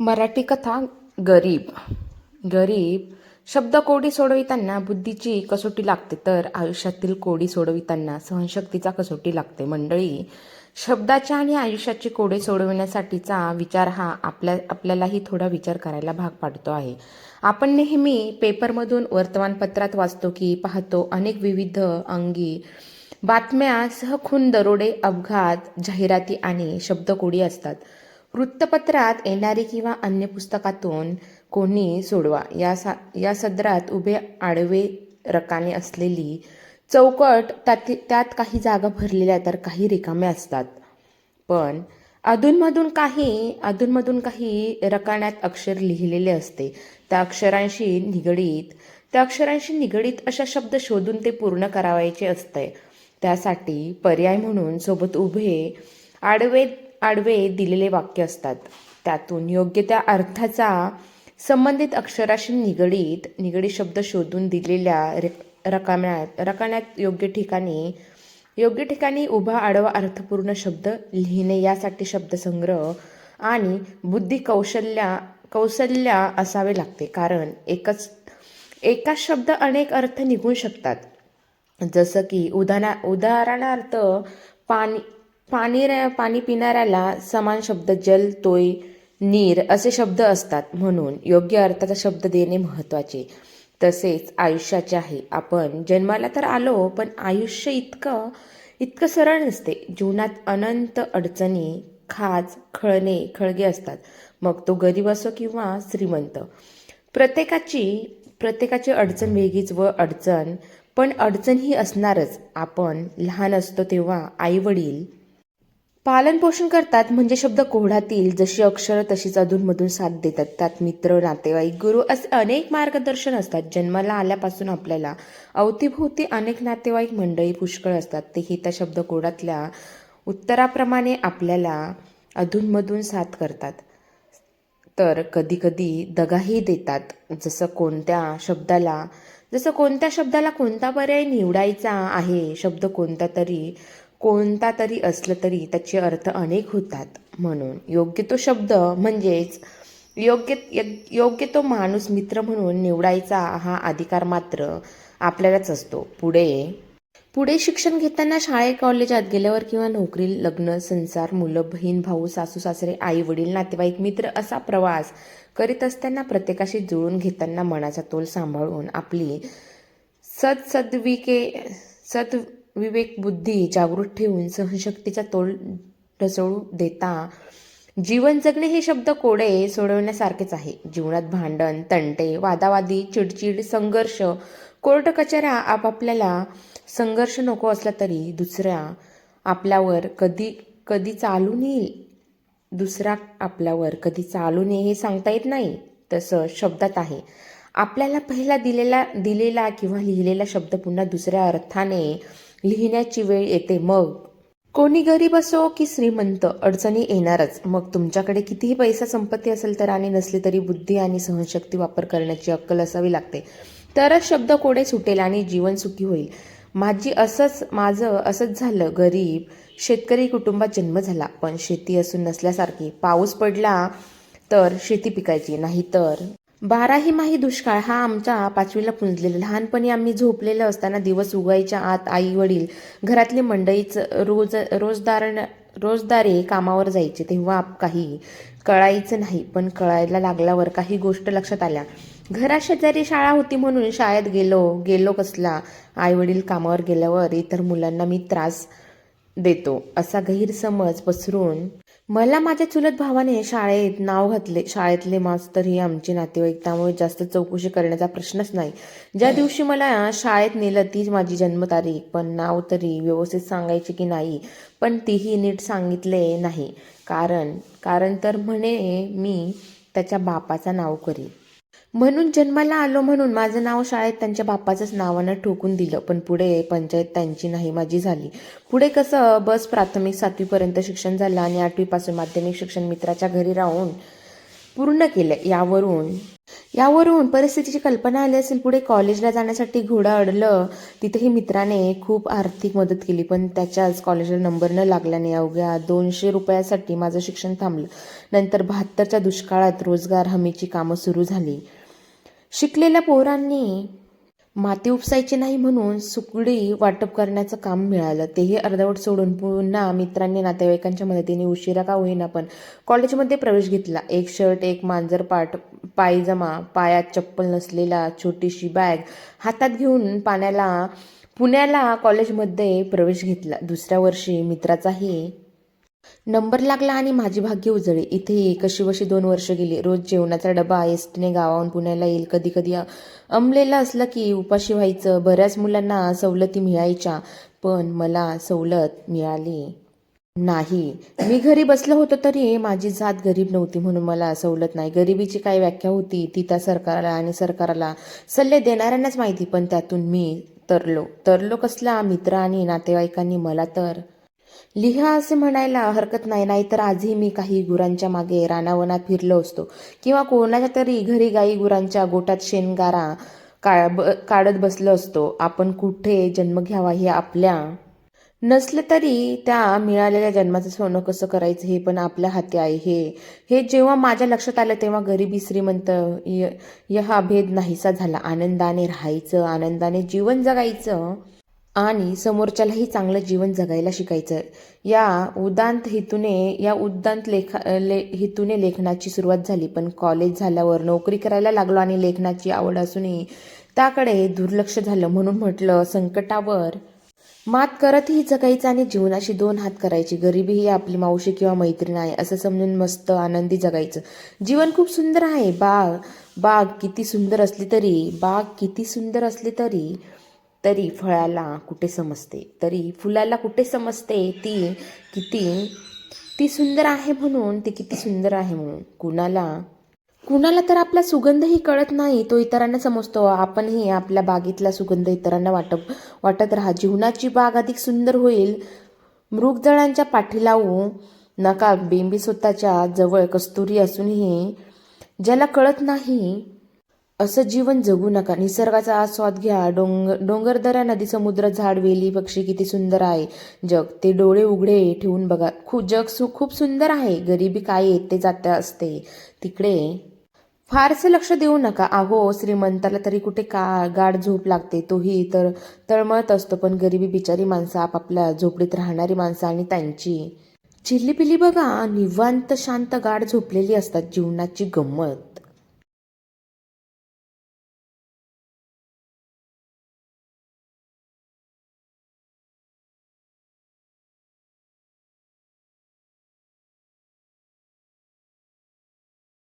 मराठी कथा गरीब. गरीब शब्द कोडी सोडविताना बुद्धीची कसोटी लागते तर आयुष्यातील कोडी सोडविताना सहनशक्तीचा कसोटी लागते. मंडळी शब्दाच्या आणि आयुष्याचे कोडे सोडविण्यासाठीचा विचार हा आपल्या आपल्यालाही थोडा विचार करायला भाग पाडतो आहे. आपण नेहमी पेपरमधून वर्तमानपत्रात वाचतो की पाहतो अनेक विविध अंगी बातम्या सहखून दरोडे अपघात जाहिराती आणि शब्दकोडी असतात. वृत्तपत्रात येणारी किंवा अन्य पुस्तकातून कोणी सोडवा. या सा या सदरात उभे आडवे रकाने असलेली चौकट त्यात त्यात काही जागा भरलेल्या तर काही रिकाम्या असतात. पण अधूनमधून काही अधूनमधून काही रकाण्यात अक्षर लिहिलेले असते. त्या अक्षरांशी निगडीत त्या अक्षरांशी निगडीत अशा शब्द शोधून ते पूर्ण करावायचे असते. त्यासाठी पर्याय म्हणून सोबत उभे आडवे आडवे दिलेले वाक्य असतात. त्यातून योग्य त्या अर्थाचा संबंधित अक्षराशी निगडीत निगडीत शब्द शोधून दिलेल्या रे रकाम्यात रकान्यात योग्य ठिकाणी योग्य ठिकाणी उभा आडवा अर्थपूर्ण शब्द लिहिणे यासाठी शब्दसंग्रह आणि बुद्धी कौशल्या कौशल्या असावे लागते. कारण एकच एकाच शब्द अनेक अर्थ निघू शकतात. जसं की उदाहरणा उदाहरणार्थ पाणी पाणी पाणी पिणाऱ्याला समान शब्द जल तोय नीर असे शब्द असतात. म्हणून योग्य अर्थाचा शब्द देणे महत्त्वाचे तसेच आयुष्याचे आहे. आपण जन्माला तर आलो पण आयुष्य इतकं इतकं सरळ नसते. जीवनात अनंत अडचणी खाज खळणे खळगे असतात. मग तो गरीब असो किंवा श्रीमंत. प्रत्येकाची प्रत्येकाची अडचण वेगळीच व अडचण पण अडचण ही असणारच. आपण लहान असतो तेव्हा आईवडील पालनपोषण करतात म्हणजे शब्द कोढातील जशी अक्षरं तशीच अधूनमधून साथ देतात. त्यात मित्र नातेवाईक गुरु असे अनेक मार्गदर्शन असतात. जन्माला आल्यापासून आपल्याला अवतीभोवती अनेक नातेवाईक मंडळी पुष्कळ असतात. तेही त्या शब्द कोडातल्या उत्तराप्रमाणे आपल्याला अधूनमधून साथ करतात. तर कधीकधी दगाही देतात. जसं कोणत्या शब्दाला जसं कोणत्या शब्दाला कोणता पर्याय निवडायचा आहे शब्द कोणता तरी कोणता तरी असलं तरी त्याचे अर्थ अनेक होतात म्हणून. योग्य तो शब्द म्हणजेच योग्य य- योग्य तो माणूस मित्र म्हणून निवडायचा हा अधिकार मात्र आपल्यालाच असतो. पुढे पुढे शिक्षण घेताना शाळे कॉलेजात गेल्यावर किंवा नोकरी लग्न संसार मुलं बहीण भाऊ सासू सासरे आई वडील नातेवाईक मित्र असा प्रवास करीत असताना प्रत्येकाशी जुळून घेताना मनाचा तोल सांभाळून आपली सदसद्विके सद बुद्धी जागृत ठेवून सहनशक्तीचा तोल ढसळू देता. जीवन जगणे हे शब्द कोडे सोडवण्यासारखेच आहे. जीवनात भांडण तंटे वादावादी चिडचिड संघर्ष कोर्ट कचऱ्या आपापल्याला संघर्ष नको असला तरी दुसऱ्या आपल्यावर कधी कधी चालून येईल दुसरा आपल्यावर कधी चालू नये हे सांगता येत नाही. तसं शब्दात आहे. आपल्याला पहिला दिलेला दिलेला किंवा लिहिलेला शब्द पुन्हा दुसऱ्या अर्थाने लिहिण्याची वेळ येते मग. कोणी गरीब असो की श्रीमंत अडचणी येणारच. मग तुमच्याकडे कितीही पैसा संपत्ती असेल तर आणि नसली तरी बुद्धी आणि सहनशक्ती वापर करण्याची अक्कल असावी लागते. तरच शब्द कोडे सुटेल आणि जीवन सुखी होईल. माझी असंच माझं असंच झालं. गरीब शेतकरी कुटुंबात जन्म झाला. पण शेती असून नसल्यासारखी पाऊस पडला तर शेती पिकायची नाहीतर बाराही माही दुष्काळ हा आमच्या पाचवीला पुंजलेला. लहानपणी आम्ही झोपलेलं असताना दिवस उगायच्या आत आई वडील घरातली मंडईच रोज रोजदार रोजदारे कामावर जायचे तेव्हा काही कळायचं नाही. पण कळायला लागल्यावर काही गोष्ट लक्षात आल्या. घरा शेजारी शाळा होती म्हणून शाळेत गेलो गेलो कसला? आई वडील कामावर गेल्यावर इतर मुलांना मी त्रास देतो. असा गैरसमज पसरून मला माझ्या चुलत भावाने शाळेत नाव घातले. शाळेतले मास्तर ही आमचे नातेवाईक. त्यामुळे जास्त चौकशी करण्याचा प्रश्नच नाही. ज्या दिवशी मला शाळेत नेलं तीच माझी जन्मतारीख. पण नाव तरी व्यवस्थित सांगायचे की नाही पण तीही नीट सांगितले नाही. कारण कारण तर म्हणे मी त्याच्या बापाचा नाव करी म्हणून जन्माला आलो म्हणून माझं नाव शाळेत त्यांच्या बाप्पाचंच नावानं ठोकून दिलं. पण पुढे पंचायत त्यांची नाही माझी झाली. पुढे कसं बस प्राथमिक सातवीपर्यंत शिक्षण झालं आणि आठवीपासून माध्यमिक शिक्षण मित्राच्या घरी राहून पूर्ण केलं. यावरून यावरून परिस्थितीची कल्पना आली असेल पुढे कॉलेजला जाण्यासाठी घोडा अडलं तिथेही मित्राने खूप आर्थिक मदत केली. पण त्याच्याच कॉलेजला नंबर न लागल्याने अवघ्या दोनशे रुपयासाठी माझं शिक्षण थांबलं. नंतर बहात्तरच्या दुष्काळात रोजगार हमीची कामं सुरू झाली. शिकलेल्या पोरांनी माती उपसायची नाही म्हणून सुकडी वाटप करण्याचं काम मिळालं. तेही अर्धवट सोडून पुन्हा मित्रांनी नातेवाईकांच्या मदतीने उशिरा का होईना पण कॉलेजमध्ये प्रवेश घेतला. एक शर्ट एक मांजर पाठ पायजमा पायात चप्पल नसलेला छोटीशी बॅग हातात घेऊन पाण्याला पुण्याला कॉलेजमध्ये प्रवेश घेतला. दुसऱ्या वर्षी मित्राचाही नंबर लागला आणि माझी भाग्य उजळली. इथे कशी बशी दोन वर्ष गेली. रोज जेवणाचा डबा एसटीने गावाहून पुण्याला येईल. कधी कधी अमलेला असलं की उपाशी व्हायचं. बऱ्याच मुलांना सवलती मिळायच्या पण मला सवलत मिळाली. नाही. मी घरी बसलो होतं तरी माझी जात गरीब नव्हती म्हणून मला सवलत नाही. गरिबीची काय व्याख्या होती? ती त्या सरकारला आणि सरकारला सल्ले देणाऱ्यांनाच माहिती पण त्यातून मी तरलो. तरलो कसला? मित्र आणि नातेवाईकांनी मला तर लिहा असे म्हणायला हरकत नाही. नाहीतर आजही मी काही गुरांच्या मागे रानावनात फिरलो असतो. किंवा कोणाच्या तरी घरी गाई गुरांच्या गोटात शेणगारा का ब काढत बसलो असतो. आपण कुठे जन्म घ्यावा हे आपल्या नसलं तरी त्या मिळालेल्या जन्माचं सोनं कसं करायचं हे पण आपल्या हाती आहे हे. हे जेव्हा माझ्या लक्षात आलं तेव्हा गरिबी श्रीमंत य य हा भेद नाहीसा झाला. आनंदाने राहायचं आनंदाने जीवन जगायचं आणि समोरच्यालाही चांगलं जीवन जगायला शिकायचं. या उदांत हेतूने या उदांत लेखा ले हेतूने लेखनाची सुरुवात झाली. पण कॉलेज झाल्यावर नोकरी करायला लागलो आणि लेखनाची आवड असूनही त्याकडे दुर्लक्ष झालं म्हणून म्हटलं संकटावर मात करतही जगायचं आणि जीवनाशी दोन हात करायची. गरिबी ही आपली मावशी किंवा मैत्रीण आहे असं समजून मस्त आनंदी जगायचं. जीवन खूप सुंदर आहे. बाग बाग किती सुंदर असली तरी बाग किती सुंदर असली तरी तरी फळाला कुठे समजते? तरी फुलाला कुठे समजते? ती किती ती सुंदर आहे म्हणून ती किती सुंदर आहे म्हणून. कुणाला कुणाला तर आपला सुगंधही कळत नाही तो इतरांना समजतो. आपणही आपल्या बागेतला सुगंध इतरांना वाटप वाटत राहा. जीवनाची बाग अधिक सुंदर होईल. मृगजळांच्या पाठी लावू नका. बेंबी स्वतःच्या जवळ कस्तुरी असूनही ज्याला कळत नाही असं जीवन जगू नका. निसर्गाचा आस्वाद घ्या. डोंग डोंगरदऱ्या नदी समुद्र झाड वेली पक्षी किती सुंदर आहे. जग ते डोळे उघडे ठेवून बघा. खूप जग सु खूप सुंदर आहे. गरिबी काय येते जाते असते. तिकडे फारसे लक्ष देऊ नका. अहो श्रीमंताला तरी कुठे का गाढ झोप लागते? तोही तर तळमळत असतो. पण गरिबी बिचारी माणसं आपापल्या झोपडीत राहणारी माणसं आणि त्यांची चिल्लीपिली बघा. निवांत शांत गाढ झोपलेली असतात. जीवनाची गंमत.